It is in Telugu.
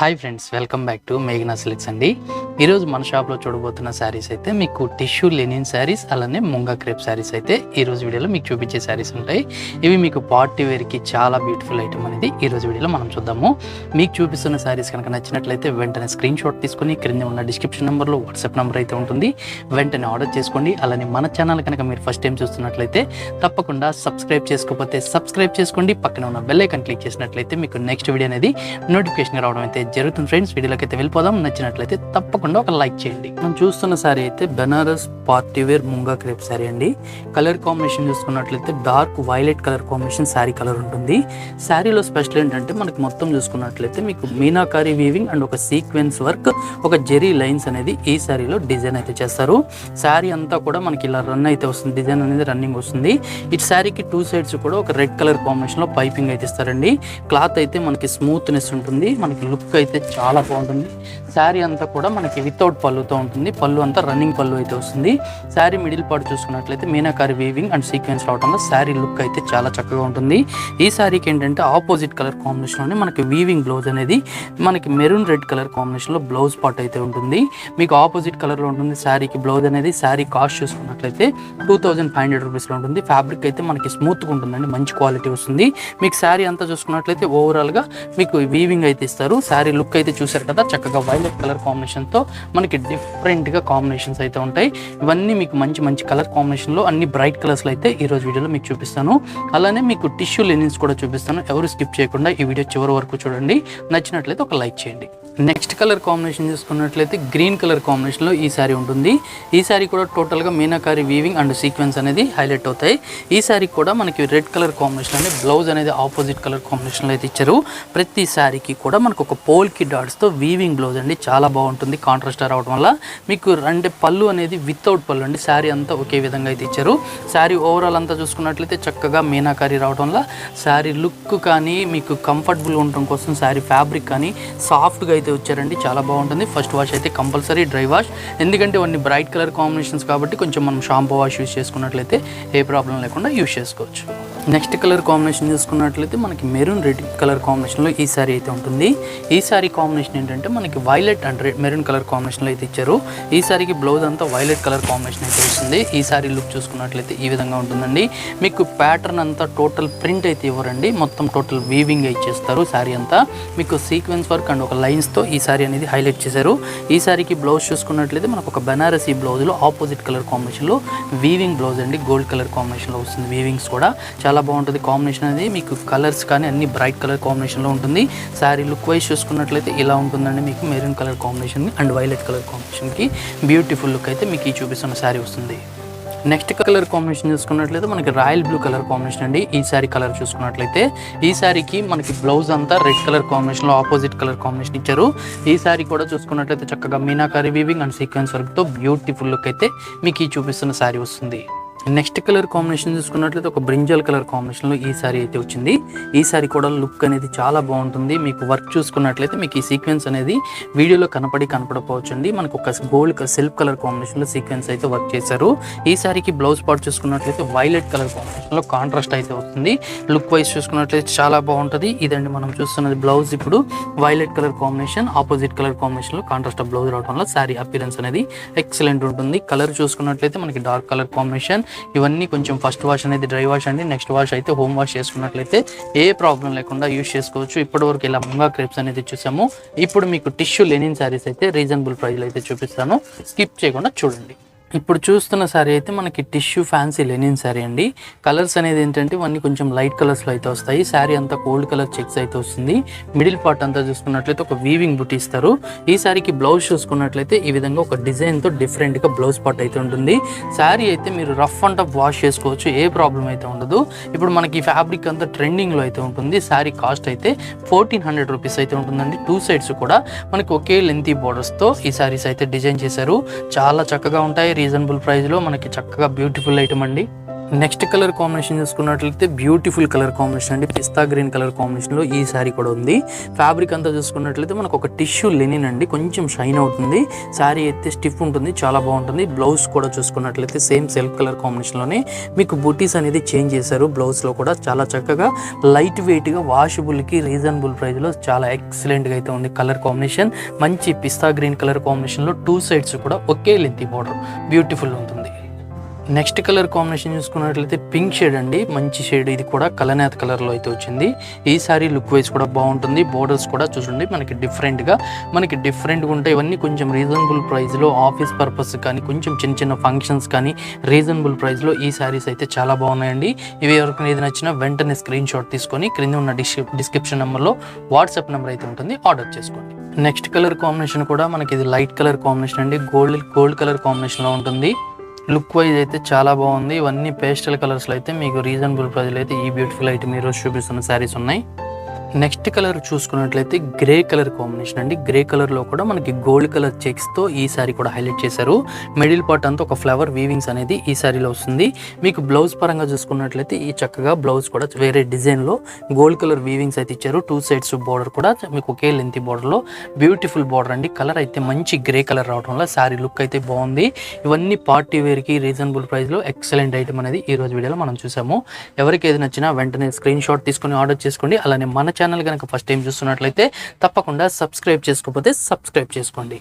Hi friends welcome back to మేఘనా సిల్క్స్ అండి. ఈరోజు మన షాప్లో చూడబోతున్న శారీస్ అయితే మీకు టిష్యూ లెనిన్ శారీస్ అలానే ముంగా క్రేప్ శారీస్ అయితే ఈరోజు వీడియోలో మీకు చూపించే శారీస్ ఉంటాయి. ఇవి మీకు పార్టీ వేర్కి చాలా బ్యూటిఫుల్ ఐటమ్ అనేది ఈరోజు వీడియోలో మనం చూద్దాము. మీకు చూపిస్తున్న శారీస్ కనుక నచ్చినట్లయితే వెంటనే స్క్రీన్ షాట్ తీసుకొని క్రింద ఉన్న డిస్క్రిప్షన్ నెంబర్లో వాట్సాప్ నెంబర్ అయితే ఉంటుంది. వెంటనే ఆర్డర్ చేసుకోండి. అలానే మన ఛానల్ కనుక మీరు ఫస్ట్ టైం చూస్తున్నట్లయితే తప్పకుండా సబ్స్క్రైబ్ చేసుకోకపోతే సబ్స్క్రైబ్ చేసుకోండి. పక్కన ఉన్న బెల్ ఐకాన్ క్లిక్ చేసినట్లయితే మీకు నెక్స్ట్ వీడియో అనేది నోటిఫికేషన్ రావడం అయితే జరుగుతుంది. ఫ్రెండ్స్ వీడియోలోకి అయితే వెళ్ళిపోదాం. నచ్చినట్లయితే తప్పకుండా ఒక లైక్ చేయండి. మనం చూస్తున్న సారీ అయితే Banaras party wear munga crepe sari అండి. కలర్ కాంబినేషన్ చూసుకున్నట్లయితే dark violet colour combination sari colour ఉంటుంది. శారీలో స్పెషల్ ఏంటంటే మనకి మొత్తం చూసుకున్నట్లయితే మీకు మీనాకారి వీవింగ్ అండ్ ఒక సీక్వెన్స్ వర్క్ ఒక జెరీ లైన్స్ అనేది ఈ శారీలో డిజైన్ అయితే చేస్తారు. శారీ అంతా కూడా మనకి ఇలా రన్ అయితే వస్తుంది. డిజైన్ అనేది రన్నింగ్ వస్తుంది. ఇటు శారీకి టూ సైడ్స్ కూడా ఒక రెడ్ కలర్ కాంబినేషన్లో పైపింగ్ అయితే ఇస్తారండి. క్లాత్ అయితే మనకి స్మూత్నెస్ ఉంటుంది. మనకి లుక్ అయితే చాలా బాగుంటుంది. శారీ అంతా కూడా మనకి వితౌట్ పళ్ళుతో ఉంటుంది. పళ్ళు అంతా రన్నింగ్ పళ్ళు అయితే వస్తుంది. శారీ మిడిల్ పార్ట్ చూసుకున్నట్లయితే మీనాకారి వీవింగ్ అండ్ సీక్వెన్స్ రావడంలో శారీ లుక్ అయితే చాలా చక్కగా ఉంటుంది. ఈ శారీకి ఏంటంటే ఆపోజిట్ కలర్ కాంబినేషన్లోనే మనకి వీవింగ్ బ్లౌజ్ అనేది మనకి మెరూన్ రెడ్ కలర్ కాంబినేషన్లో బ్లౌజ్ పార్ట్ అయితే ఉంటుంది. మీకు ఆపోజిట్ కలర్లో ఉంటుంది శారీకి బ్లౌజ్ అనేది. శారీ కాస్ట్ చూసుకున్నట్లయితే టూ థౌజండ్ ఫైవ్ హండ్రెడ్ రూపీస్లో ఉంటుంది. ఫ్యాబ్రిక్ అయితే మనకి స్మూత్గా ఉంటుందండి. మంచి క్వాలిటీ వస్తుంది. మీకు శారీ అంతా చూసుకున్నట్లయితే ఓవరాల్గా మీకు వీవింగ్ అయితే ఇస్తారు. శారీ లుక్ అయితే చూసారు కదా చక్కగా వైలెట్ కలర్ కాంబినేషన్తో మనకి డిఫరెంట్గా కాంబినేషన్స్ అయితే ఉంటాయి. ఇవన్నీ మీకు మంచి మంచి కలర్ కాంబినేషన్లో అన్ని బ్రైట్ కలర్స్లో అయితే ఈ రోజు వీడియోలో మీకు చూపిస్తాను. అలానే మీకు టిష్యూ లెనిన్స్ కూడా చూపిస్తాను. ఎవరు స్కిప్ చేయకుండా ఈ వీడియో చివరి వరకు చూడండి. నచ్చినట్లయితే ఒక లైక్ చేయండి. నెక్స్ట్ కలర్ కాంబినేషన్ చూసుకున్నట్లయితే గ్రీన్ కలర్ కాంబినేషన్లో ఈ శారీ ఉంటుంది. ఈ శారీ కూడా టోటల్గా మీనాకారి వీవింగ్ అండ్ సీక్వెన్స్ అనేది హైలైట్ అవుతాయి. ఈ శారీ కూడా మనకి రెడ్ కలర్ కాంబినేషన్ అనేది బ్లౌజ్ అనేది ఆపోజిట్ కలర్ కాంబినేషన్లో అయితే ఇచ్చారు. ప్రతి శారీకి కూడా మనకు ఒక పోల్కి డాట్స్తో వీవింగ్ బ్లౌజ్ అండి చాలా బాగుంటుంది. కాంట్రాస్ట్ రావడం వల్ల మీకు అంటే పళ్ళు అనేది వితౌట్ పళ్ళు అండి. శారీ అంతా ఒకే విధంగా అయితే ఇచ్చారు. శారీ ఓవరాల్ అంతా చూసుకున్నట్లయితే చక్కగా మీనాకారి రావడం వల్ల శారీ లుక్ కానీ మీకు కంఫర్టబుల్ ఉండటం కోసం శారీ ఫ్యాబ్రిక్ కానీ సాఫ్ట్గా అయితే వచ్చారండి. చాలా బాగుంటుంది. ఫస్ట్ వాష్ అయితే కంపల్సరీ డ్రై వాష్ ఎందుకంటే ఇవన్నీ బ్రైట్ కలర్ కాంబినేషన్స్ కాబట్టి కొంచెం మనం షాంపూ వాష్ యూస్ చేసుకున్నట్లయితే ఏ ప్రాబ్లం లేకుండా యూస్ చేసుకోవచ్చు. నెక్స్ట్ కలర్ కాంబినేషన్ చూసుకున్నట్లయితే మనకి మెరూన్ రెడ్ కలర్ కాంబినేషన్లో ఈ సారీ అయితే ఉంటుంది. ఈ సారీ కాంబినేషన్ ఏంటంటే మనకి violet and red maroon colour కాంబినేషన్లో అయితే ఇచ్చారు. ఈ సారీకి బ్లౌజ్ అంతా వైలెట్ కలర్ కాంబినేషన్ అయితే వస్తుంది. ఈ సారీ లుక్ చూసుకున్నట్లయితే ఈ విధంగా ఉంటుందండి. మీకు ప్యాటర్న్ అంతా టోటల్ ప్రింట్ అయితే ఇవ్వరండి. మొత్తం టోటల్ వీవింగ్ ఇచ్చేస్తారు సారీ అంతా. మీకు సీక్వెన్స్ వర్క్ అండ్ ఒక లైన్స్తో ఈ సారీ అనేది హైలైట్ చేశారు. ఈ సారీకి బ్లౌజ్ చూసుకున్నట్లయితే మనకు ఒక బెనారసీ బ్లౌజ్లో ఆపోజిట్ కలర్ కాంబినేషన్లో వీవింగ్ బ్లౌజ్ అండి. గోల్డ్ కలర్ కాంబినేషన్లో వస్తుంది వీవింగ్స్ కూడా. చాలా చాలా బాగుంటుంది కాంబినేషన్ అనేది. మీకు కలర్స్ కానీ అన్ని బ్రైట్ కలర్ కాంబినేషన్లో ఉంటుంది. శారీ లుక్ వైజ్ చూసుకున్నట్లయితే ఇలా ఉంటుందండి మీకు. Maroon colour combination and violet colour కాంబినేషన్కి బ్యూటిఫుల్ లుక్ అయితే మీకు ఈ చూపిస్తున్న శారీ వస్తుంది. నెక్స్ట్ కలర్ కాంబినేషన్ చూసుకున్నట్లయితే మనకి రాయల్ బ్లూ కలర్ కాంబినేషన్ అండి. ఈ సారీ కలర్ చూసుకున్నట్లయితే ఈ సారీకి మనకి బ్లౌజ్ అంతా రెడ్ కలర్ కాంబినేషన్లో ఆపోజిట్ కలర్ కాంబినేషన్ ఇచ్చారు. ఈ సారీ కూడా చూసుకున్నట్లయితే చక్కగా మీనాకారి వీవింగ్ అండ్ సీక్వెన్స్ వర్క్తో బ్యూటిఫుల్ లుక్ అయితే మీకు ఈ చూపిస్తున్న సారీ వస్తుంది. నెక్స్ట్ కలర్ కాంబినేషన్ చూసుకున్నట్లయితే ఒక బ్రింజల్ కలర్ కాంబినేషన్లో ఈ సారీ అయితే వచ్చింది. ఈ సారీ కూడా లుక్ అనేది చాలా బాగుంటుంది. మీకు వర్క్ చూసుకున్నట్లయితే మీకు ఈ సీక్వెన్స్ అనేది వీడియోలో కనపడి కనపడపోవచ్చు అండి మనకు ఒక గోల్డ్ సెల్ఫ్ కలర్ కాంబినేషన్లో సీక్వెన్స్ అయితే వర్క్ చేశారు. ఈ సారీకి బ్లౌజ్ పార్ట్ చూసుకున్నట్లయితే వైలెట్ కలర్ కాంబినేషన్లో కాంట్రాస్ట్ అయితే వస్తుంది. లుక్ వైజ్ చూసుకున్నట్లయితే చాలా బాగుంటుంది. ఇదండి మనం చూస్తున్నది బ్లౌజ్ ఇప్పుడు violet colour combination opposite colour కాంబినేషన్లో కాంట్రాస్ట్ బ్లౌజ్ రావడం వల్ల సారీ అపిరెన్స్ అనేది ఎక్సలెంట్ ఉంటుంది. కలర్ చూసుకున్నట్లయితే మనకి డార్క్ కలర్ కాంబినేషన్ ఇవన్నీ కొంచెం ఫస్ట్ వాష్ అనేది డ్రై వాష్ అండి. నెక్స్ట్ వాష్ అయితే హోమ్ వాష్ చేసుకున్నట్లయితే ఏ ప్రాబ్లం లేకుండా యూస్ చేసుకోవచ్చు. ఇప్పటివరకు ఇలా ముంగా క్రేప్స్ అనేది చూసాము. ఇప్పుడు మీకు టిష్యూ లెనిన్ శారీస్ అయితే రీజనబుల్ ప్రైస్లో అయితే చూపిస్తాను. స్కిప్ చేయకుండా చూడండి. ఇప్పుడు చూస్తున్న శారీ అయితే మనకి టిష్యూ ఫ్యాన్సీ లెనిన్ శారీ అండి. కలర్స్ అనేది ఏంటంటే ఇవన్నీ కొంచెం లైట్ కలర్స్లో అయితే వస్తాయి. శారీ అంతా గోల్డ్ కలర్ చెక్స్ అయితే వస్తుంది. మిడిల్ పార్ట్ అంతా చూసుకున్నట్లయితే ఒక వీవింగ్ బుట్టి ఇస్తారు. ఈ శారీకి బ్లౌజ్ చూసుకున్నట్లయితే ఈ విధంగా ఒక డిజైన్తో డిఫరెంట్గా బ్లౌజ్ పార్ట్ అయితే ఉంటుంది. శారీ అయితే మీరు రఫ్ అండ్ టఫ్ వాష్ చేసుకోవచ్చు. ఏ ప్రాబ్లం అయితే ఉండదు. ఇప్పుడు మనకి ఫ్యాబ్రిక్ అంతా ట్రెండింగ్లో అయితే ఉంటుంది. శారీ కాస్ట్ అయితే ఫోర్టీన్ హండ్రెడ్ రూపీస్ అయితే ఉంటుందండి. టూ సైడ్స్ కూడా మనకి ఒకే లెంతీ బోర్డర్స్తో ఈ శారీస్ అయితే డిజైన్ చేశారు. చాలా చక్కగా ఉంటాయి. రీజనబుల్ ప్రైస్లో మనకి చక్కగా బ్యూటిఫుల్ ఐటమ్ అండి. నెక్స్ట్ కలర్ కాంబినేషన్ చూసుకున్నట్లయితే బ్యూటిఫుల్ కలర్ కాంబినేషన్ అండి. పిస్తా గ్రీన్ కలర్ కాంబినేషన్లో ఈ శారీ కూడా ఉంది. ఫ్యాబ్రిక్ అంతా చూసుకున్నట్లయితే మనకు ఒక టిష్యూ లెనిన్ అండి. కొంచెం షైన్ అవుతుంది. శారీ అయితే స్టిఫ్ ఉంటుంది చాలా బాగుంటుంది. బ్లౌజ్ కూడా చూసుకున్నట్లయితే సేమ్ సెల్ఫ్ కలర్ కాంబినేషన్లోనే మీకు బుటీస్ అనేది చేంజ్ చేశారు. బ్లౌజ్లో కూడా చాలా చక్కగా లైట్ వెయిట్గా వాషబుల్కి రీజనబుల్ ప్రైస్లో చాలా ఎక్సలెంట్గా అయితే ఉంది కలర్ కాంబినేషన్. మంచి పిస్తా గ్రీన్ కలర్ కాంబినేషన్లో టూ సైడ్స్ కూడా ఒకే లెంత్ బార్డర్. బ్యూటిఫుల్ ఉంటుంది. నెక్స్ట్ కలర్ కాంబినేషన్ చూసుకున్నట్లయితే పింక్ షేడ్ అండి. మంచి షేడ్ ఇది కూడా. కలనేత కలర్లో అయితే వచ్చింది. ఈ సారీ లుక్ వైజ్ కూడా బాగుంటుంది. బోర్డర్స్ కూడా చూడండి మనకి డిఫరెంట్గా మనకి డిఫరెంట్గా ఉంటాయి ఇవన్నీ కొంచెం రీజనబుల్ ప్రైస్లో ఆఫీస్ పర్పస్ కానీ కొంచెం చిన్న చిన్న ఫంక్షన్స్ కానీ రీజనబుల్ ప్రైస్లో ఈ సారీస్ అయితే చాలా బాగున్నాయండి. ఇవి ఎవరికి ఏది నచ్చినా వెంటనే స్క్రీన్ షాట్ తీసుకొని క్రింద ఉన్న డిస్క్రిప్షన్ నెంబర్లో వాట్సాప్ నెంబర్ అయితే ఉంటుంది. ఆర్డర్ చేసుకోండి. నెక్స్ట్ కలర్ కాంబినేషన్ కూడా మనకి ఇది లైట్ కలర్ కాంబినేషన్ అండి. గోల్డ్ గోల్డ్ కలర్ కాంబినేషన్లో ఉంటుంది. లుక్ వైజ్ అయితే చాలా బాగుంది. ఇవన్నీ పేస్టల్ కలర్స్లో అయితే మీకు రీజనబుల్ ప్రైజ్లో అయితే ఈ బ్యూటిఫుల్ ఐటమ్ ఈరోజు చూపిస్తున్న శారీస్ ఉన్నాయి. నెక్స్ట్ కలర్ చూసుకున్నట్లయితే గ్రే కలర్ కాంబినేషన్ అండి. గ్రే కలర్లో కూడా మనకి గోల్డ్ కలర్ చెక్స్తో ఈ సారీ కూడా హైలైట్ చేశారు. మిడిల్ పార్ట్ అంతా ఒక ఫ్లవర్ వీవింగ్స్ అనేది ఈ సారీలో వస్తుంది. మీకు బ్లౌజ్ పరంగా చూసుకున్నట్లయితే ఈ చక్కగా బ్లౌజ్ కూడా వేరే డిజైన్లో గోల్డ్ కలర్ వీవింగ్స్ అయితే ఇచ్చారు. టూ సైడ్స్ బార్డర్ కూడా మీకు ఒకే లెంత్ బార్డర్లో బ్యూటిఫుల్ బార్డర్ అండి. కలర్ అయితే మంచి గ్రే కలర్ రావడం వల్ల సారీ లుక్ అయితే బాగుంది. ఇవన్నీ పార్టీ వేర్కి రీజనబుల్ ప్రైస్లో ఎక్సలెంట్ ఐటమ్ అనేది ఈ రోజు వీడియోలో మనం చూసాము. ఎవరికి ఏది నచ్చినా వెంటనే స్క్రీన్ షాట్ తీసుకొని ఆర్డర్ చేసుకోండి. అలానే మన ఛానల్ కనుక ఫస్ట్ టైం చూస్తున్నట్లయితే తప్పకుండా సబ్స్క్రైబ్ చేసుకోకపోతే సబ్స్క్రైబ్ చేసుకోండి.